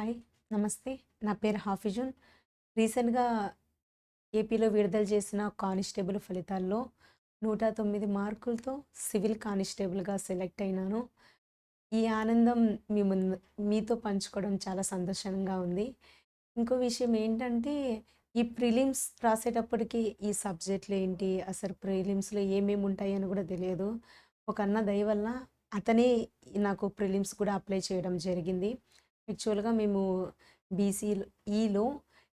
Hi నమస్తే. నా పేరు హాఫిజున్. రీసెంట్గా ఏపీలో విడుదల చేసిన కానిస్టేబుల్ ఫలితాల్లో నూట తొమ్మిది మార్కులతో సివిల్ కానిస్టేబుల్గా సెలెక్ట్ అయినాను. ఈ ఆనందం మీ ముందు మీతో పంచుకోవడం చాలా సంతోషంగా ఉంది. ఇంకో విషయం ఏంటంటే ఈ ప్రిలిమ్స్ రాసేటప్పటికి ఈ సబ్జెక్టులు ఏంటి అసలు ప్రిలిమ్స్లో ఏమేమి ఉంటాయి అని కూడా తెలియదు. ఒక అన్న దయ వల్ల అతనే నాకు ప్రిలిమ్స్ కూడా అప్లై చేయడం జరిగింది. యాక్చువల్గా మేము బీసీ ఈలో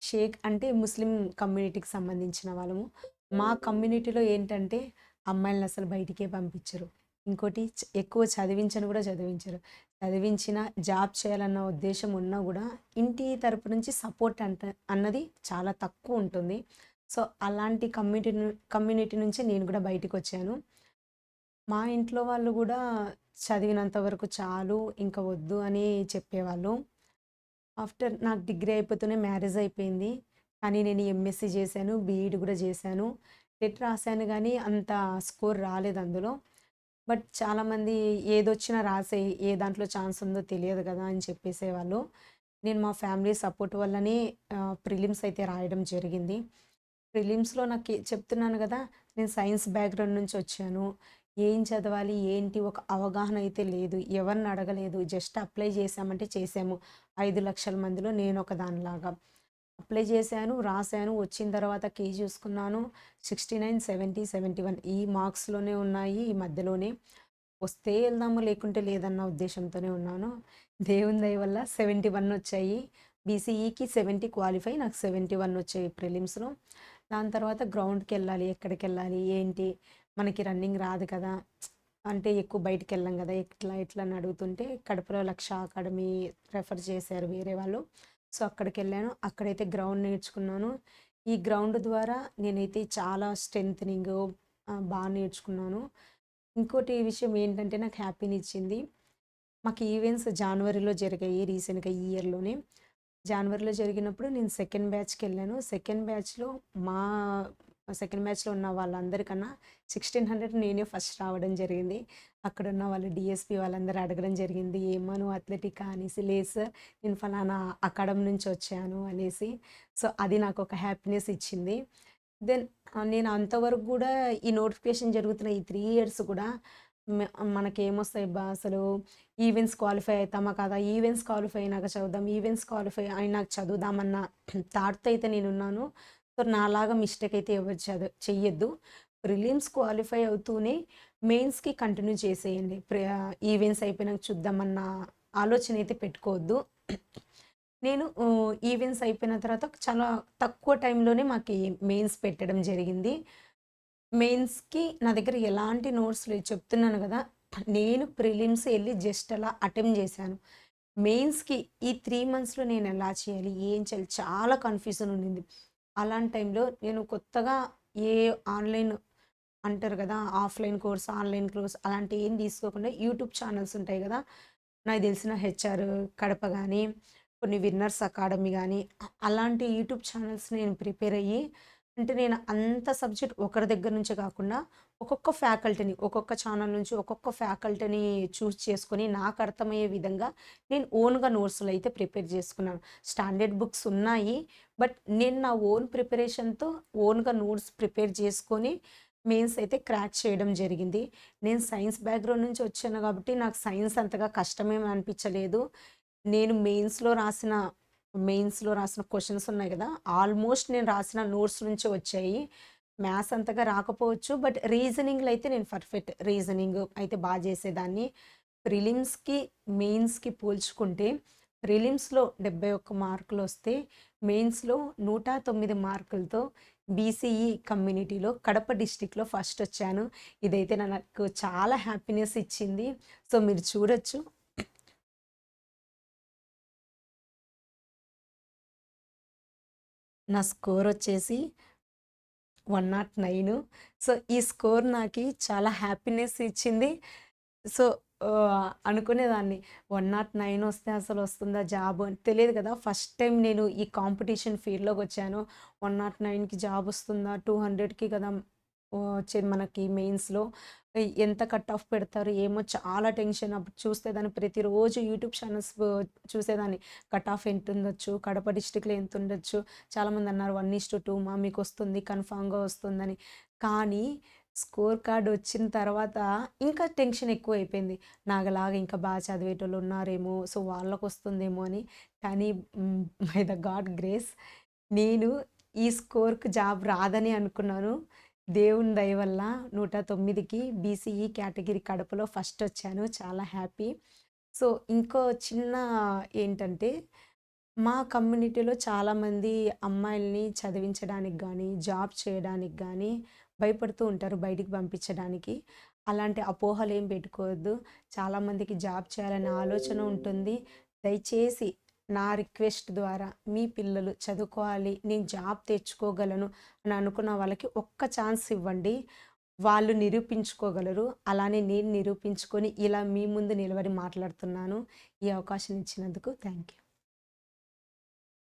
షేక్ అంటే ముస్లిం కమ్యూనిటీకి సంబంధించిన వాళ్ళము. మా కమ్యూనిటీలో ఏంటంటే అమ్మాయిలను అసలు బయటికే పంపించరు. ఇంకోటి ఎక్కువ చదివించని కూడా చదివించరు. చదివించిన జాబ్ చేయాలన్న ఉద్దేశం ఉన్నా కూడా ఇంటి తరపు నుంచి సపోర్ట్ అంట అన్నది చాలా తక్కువ ఉంటుంది. సో అలాంటి కమ్యూనిటీ కమ్యూనిటీ నుంచి నేను కూడా బయటికి వచ్చాను మా ఇంట్లో వాళ్ళు కూడా చదివినంత వరకు చాలు ఇంకా వద్దు అని చెప్పేవాళ్ళు. ఆఫ్టర్ నాకు డిగ్రీ అయిపోతూనే మ్యారేజ్ అయిపోయింది. కానీ నేను ఎంఎస్సి చేశాను బీఈడి కూడా చేశాను. టెట్ రాశాను కానీ అంత స్కోర్ రాలేదు అందులో. బట్ చాలామంది ఏదొచ్చినా రాసే ఏ దాంట్లో ఛాన్స్ ఉందో తెలియదు కదా అని చెప్పేసేవాళ్ళు. నేను మా ఫ్యామిలీ సపోర్ట్ వల్లనే ప్రిలిమ్స్ అయితే రాయడం జరిగింది. ప్రిలిమ్స్లో నాకు చెప్తున్నాను కదా నేను సైన్స్ బ్యాక్గ్రౌండ్ నుంచి వచ్చాను. ఏం చదవాలి? ఏంటి? ఒక అవగాహన అయితే లేదు. ఎవరిని అడగలేదు? జస్ట్ అప్లై చేసామంటే చేసాము ఐదు లక్షల మందిలో నేను ఒక దానిలాగా. అప్లై చేశాను రాశాను వచ్చిన తర్వాత కీ చూసుకున్నాను. Sixty nine seventy seventy one ఈ మార్క్స్లోనే ఉన్నాయి. ఈ మధ్యలోనే వస్తే వెళ్దాము లేకుంటే లేదన్న ఉద్దేశంతోనే ఉన్నాను. దేవుని దయ వల్ల సెవెంటీ వన్ వచ్చాయి. బీసీఈకి సెవెంటీ క్వాలిఫై నాకు సెవెంటీ వన్ వచ్చాయి ప్రిలిమ్స్లో. దాని తర్వాత గ్రౌండ్కి వెళ్ళాలి ఎక్కడికి వెళ్ళాలి ఏంటి? మనకి రన్నింగ్ రాదు కదా. అంటే ఎక్కువ బయటికి వెళ్ళాం కదా. ఎట్లా ఎట్లా అని అడుగుతుంటే కడపలో లక్ష అకాడమీ రెఫర్ చేశారు వేరే వాళ్ళు. సో అక్కడికి వెళ్ళాను అక్కడైతే గ్రౌండ్ నేర్చుకున్నాను. ఈ గ్రౌండ్ ద్వారా నేనైతే చాలా స్ట్రెంగ్ బాగా నేర్చుకున్నాను. ఇంకోటి విషయం ఏంటంటే నాకు హ్యాపీని ఇచ్చింది. మాకు ఈవెంట్స్ జనవరిలో జరిగాయి రీసెంట్గా ఈ ఇయర్లోనే. జనవరిలో జరిగినప్పుడు నేను సెకండ్ బ్యాచ్కి వెళ్ళాను సెకండ్ బ్యాచ్లో మా సెకండ్ మ్యాచ్లో ఉన్న వాళ్ళందరికన్నా సిక్స్టీన్ హండ్రెడ్ నేనే ఫస్ట్ రావడం జరిగింది. అక్కడ ఉన్న వాళ్ళు డిఎస్పి వాళ్ళందరూ అడగడం జరిగింది ఏమను అథ్లెటికా? అథ్లెటిక్ అనేసి లేదు సార్ నేను ఫలానా అకాడమీ నుంచి వచ్చాను అనేసి. సో అది నాకు ఒక హ్యాపీనెస్ ఇచ్చింది. దెన్ నేను అంతవరకు కూడా ఈ నోటిఫికేషన్ జరుగుతున్న ఈ త్రీ ఇయర్స్ కూడా మనకేమొస్తాయి బా అసలు ఈవెంట్స్ క్వాలిఫై అవుతామా కదా? ఈవెంట్స్ క్వాలిఫై అయినాక చదువుదాం ఈవెంట్స్ క్వాలిఫై అయినాక చదువుదామన్న థాట్తో అయితే నేను ఉన్నాను సో నాలాగా మిస్టేక్ అయితే ఎవరు చదువు చెయ్యొద్దు. ప్రిలిమ్స్ క్వాలిఫై అవుతూనే మెయిన్స్కి కంటిన్యూ చేసేయండి. ఈవెంట్స్ అయిపోయినాక చూద్దామన్న ఆలోచన అయితే పెట్టుకోవద్దు. నేను ఈవెంట్స్ అయిపోయిన తర్వాత చాలా తక్కువ టైంలోనే మాకు మెయిన్స్ పెట్టడం జరిగింది. మెయిన్స్కి నా దగ్గర ఎలాంటి నోట్స్ లేదు చెప్తున్నాను కదా నేను ప్రిలిమ్స్ వెళ్ళి జస్ట్ అలా అటెంప్ట్ చేశాను. మెయిన్స్కి ఈ త్రీ మంత్స్లో నేను ఎలా చేయాలి ఏం చేయాలి చాలా కన్ఫ్యూజన్ ఉండింది. అలాంటి టైంలో నేను కొత్తగా ఏ ఆన్లైన్ అంటారు కదా ఆఫ్లైన్ కోర్స్ ఆన్లైన్ కోర్స్ అలాంటి ఏం తీసుకోకుండా యూట్యూబ్ ఛానల్స్ ఉంటాయి కదా నాకు తెలిసిన హెచ్ఆర్ కడప కానీ కొన్ని విన్నర్స్ అకాడమీ కానీ అలాంటి యూట్యూబ్ ఛానల్స్ నేను ప్రిపేర్ అయ్యి అంటే నేను అంత సబ్జెక్ట్ ఒకరి దగ్గర నుంచే కాకుండా ఒక్కొక్క ఫ్యాకల్టీని ఒక్కొక్క ఛానల్ నుంచి ఒక్కొక్క ఫ్యాకల్టీని చూస్ చేసుకొని నాకు అర్థమయ్యే విధంగా నేను ఓన్గా నోట్స్లు అయితే ప్రిపేర్ చేసుకున్నాను. స్టాండర్డ్ బుక్స్ ఉన్నాయి బట్ నేను నా ఓన్ ప్రిపరేషన్తో ఓన్గా నోట్స్ ప్రిపేర్ చేసుకొని మెయిన్స్ అయితే క్రాక్ చేయడం జరిగింది. నేను సైన్స్ బ్యాక్గ్రౌండ్ నుంచి వచ్చాను కాబట్టి నాకు సైన్స్ అంతగా కష్టమేమి అనిపించలేదు. నేను మెయిన్స్లో రాసిన మెయిన్స్లో రాసిన క్వశ్చన్స్ ఉన్నాయి కదా ఆల్మోస్ట్ నేను రాసిన నోట్స్ నుంచి వచ్చాయి. మ్యాథ్స్ అంతగా రాకపోవచ్చు బట్ రీజనింగ్లో అయితే నేను పర్ఫెక్ట్ రీజనింగ్ అయితే బాగా చేసేదాన్ని. ప్రిలిమ్స్కి మెయిన్స్కి పోల్చుకుంటే ప్రిలిమ్స్లో డెబ్బై ఒక్క మార్కులు వస్తే మెయిన్స్లో నూట తొమ్మిది మార్కులతో బీసీఈ కమ్యూనిటీలో కడప డిస్టిక్లో ఫస్ట్ వచ్చాను. ఇదైతే నాకు చాలా హ్యాపీనెస్ ఇచ్చింది. సో మీరు చూడొచ్చు. నా స్కోర్ వచ్చేసి వన్ నాట్ నైన్. సో ఈ స్కోర్ నాకు చాలా హ్యాపీనెస్ ఇచ్చింది. సో అనుకునేదాన్ని. వన్ నాట్ నైన్ వస్తే అసలు వస్తుందా జాబ్ అని. తెలియదు కదా ఫస్ట్ టైం నేను ఈ కాంపిటీషన్ ఫీల్డ్లోకి వచ్చాను. వన్ నాట్ నైన్కి జాబ్ వస్తుందా టూ హండ్రెడ్కి కదా వచ్చేది మనకి మెయిన్స్లో ఎంత కట్ ఆఫ్ పెడతారు ఏమో చాలా టెన్షన్. అప్పుడు చూస్తేదాన్ని ప్రతిరోజు యూట్యూబ్ ఛానల్స్ చూసేదాన్ని. కట్ ఆఫ్ ఎంత ఉండొచ్చు కడప డిస్టిక్లో ఎంత ఉండొచ్చు చాలామంది అన్నారు వన్ ఇస్ టు టూ మా మీకు వస్తుంది కన్ఫామ్గా వస్తుందని. కానీ స్కోర్ కార్డ్ వచ్చిన తర్వాత ఇంకా టెన్షన్ ఎక్కువ అయిపోయింది నాగలాగా ఇంకా బాగా చదివేటోళ్ళు ఉన్నారేమో సో వాళ్ళకు వస్తుందేమో అని. కానీ బై ద గాడ్ గ్రేస్ నేను ఈ స్కోర్కి జాబ్ రాదని అనుకున్నాను. దేవుని దయ వల్ల నూట తొమ్మిదికి బీసీఈ కేటగిరీ కడపలో ఫస్ట్ వచ్చాను. చాలా హ్యాపీ సో ఇంకో చిన్న ఏంటంటే మా కమ్యూనిటీలో చాలామంది అమ్మాయిల్ని చదివించడానికి కానీ జాబ్ చేయడానికి కానీ భయపడుతూ ఉంటారు బయటికి పంపించడానికి. అలాంటి అపోహలు ఏం పెట్టుకోవద్దు. చాలామందికి జాబ్ చేయాలనే ఆలోచన ఉంటుంది. దయచేసి నా రిక్వెస్ట్ ద్వారా మీ పిల్లలు చదువుకోవాలి నేను జాబ్ తెచ్చుకోగలను అని అనుకున్న వాళ్ళకి ఒక్క ఛాన్స్ ఇవ్వండి. వాళ్ళు నిరూపించుకోగలరు. అలానే నేను నిరూపించుకొని ఇలా మీ ముందు నిలబడి మాట్లాడుతున్నాను. ఈ అవకాశం ఇచ్చినందుకు థ్యాంక్ యూ